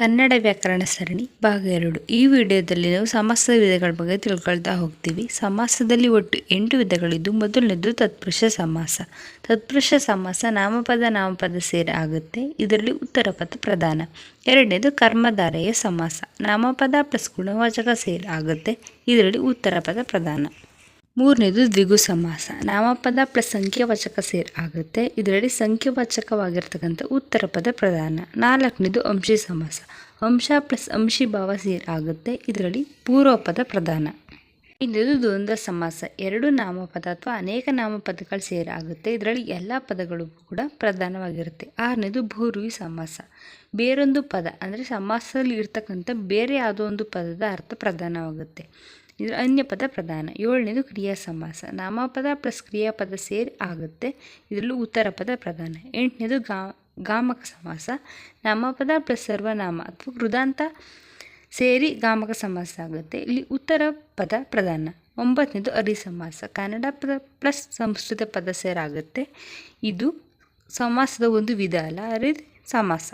ಕನ್ನಡ ವ್ಯಾಕರಣ ಸರಣಿ, ಭಾಗ ಎರಡು. ಈ ವಿಡಿಯೋದಲ್ಲಿ ನಾವು ಸಮಾಸದ ವಿಧಗಳ ಬಗ್ಗೆ ತಿಳ್ಕೊಳ್ತಾ ಹೋಗ್ತೀವಿ. ಸಮಾಸದಲ್ಲಿ ಒಟ್ಟು ಎಂಟು ವಿಧಗಳಿದ್ದು, ಮೊದಲನೇದು ತತ್ಪುರುಷ ಸಮಾಸ. ತತ್ಪುರುಷ ಸಮಾಸ ನಾಮಪದ ನಾಮಪದ ಸೇರಿ ಆಗುತ್ತೆ. ಇದರಲ್ಲಿ ಉತ್ತರ ಪದ ಪ್ರಧಾನ. ಎರಡನೇದು ಕರ್ಮಧಾರೆಯ ಸಮಾಸ. ನಾಮಪದ ಪ್ಲಸ್ ಗುಣವಾಚಕ ಸೇರಿ ಆಗುತ್ತೆ. ಇದರಲ್ಲಿ ಉತ್ತರ ಪದ ಪ್ರಧಾನ. ಮೂರನೇದು ದ್ವಿಗು ಸಮಾಸ. ನಾಮಪದ ಪ್ಲಸ್ ಸಂಖ್ಯಾವಾಚಕ ಸೇರ್ ಆಗುತ್ತೆ. ಇದರಲ್ಲಿ ಸಂಖ್ಯಾವಾಚಕವಾಗಿರ್ತಕ್ಕಂಥ ಉತ್ತರ ಪದ ಪ್ರಧಾನ. ನಾಲ್ಕನೇದು ಅಂಶಿ ಸಮಾಸ. ಅಂಶ ಪ್ಲಸ್ ಅಂಶಿ ಭಾವ ಸೇರ್ ಆಗುತ್ತೆ. ಇದರಲ್ಲಿ ಪೂರ್ವ ಪದ ಪ್ರಧಾನ. ಇನ್ನೊಂದು ದ್ವಂದ್ವ ಸಮಾಸ ಎರಡು ನಾಮಪದ ಅಥವಾ ಅನೇಕ ನಾಮಪದಗಳು ಸೇರಾಗುತ್ತೆ. ಇದರಲ್ಲಿ ಎಲ್ಲ ಪದಗಳು ಕೂಡ ಪ್ರಧಾನವಾಗಿರುತ್ತೆ. ಆರನೇದು ಭೂರುವಿ ಸಮಾಸ. ಬೇರೊಂದು ಪದ, ಅಂದರೆ ಸಮಾಸದಲ್ಲಿ ಇರ್ತಕ್ಕಂಥ ಬೇರೆ ಯಾವುದೋ ಒಂದು ಪದದ ಅರ್ಥ ಪ್ರಧಾನವಾಗುತ್ತೆ. ಇದರ ಅನ್ಯ ಪದ ಪ್ರಧಾನ. ಏಳನೇದು ಕ್ರಿಯಾ ಸಮಾಸ. ನಾಮಪದ ಪ್ಲಸ್ ಕ್ರಿಯಾಪದ ಸೇರಿ ಆಗುತ್ತೆ. ಇದರಲ್ಲೂ ಉತ್ತರ ಪದ ಪ್ರಧಾನ. ಎಂಟನೇದು ಗಾ, ಗಾಮಕ ಸಮಾಸ. ನಾಮಪದ ಪ್ಲಸ್ ಸರ್ವನಾಮ ಅಥವಾ ಕೃದಾಂತ ಸೇರಿ ಗಾಮಕ ಸಮಾಸ ಆಗುತ್ತೆ ಇಲ್ಲಿ ಉತ್ತರ ಪದ ಪ್ರಧಾನ. ಒಂಬತ್ತನೇದು ಅರಿ ಸಮಾಸ ಕನ್ನಡ ಪದ ಪ್ಲಸ್ ಸಂಸ್ಕೃತ ಪದ ಸೇರಾಗುತ್ತೆ. ಇದು ಸಮಾಸದ ಒಂದು ವಿಧ ಅಲ್ಲ ಅರಿ ಸಮಾಸ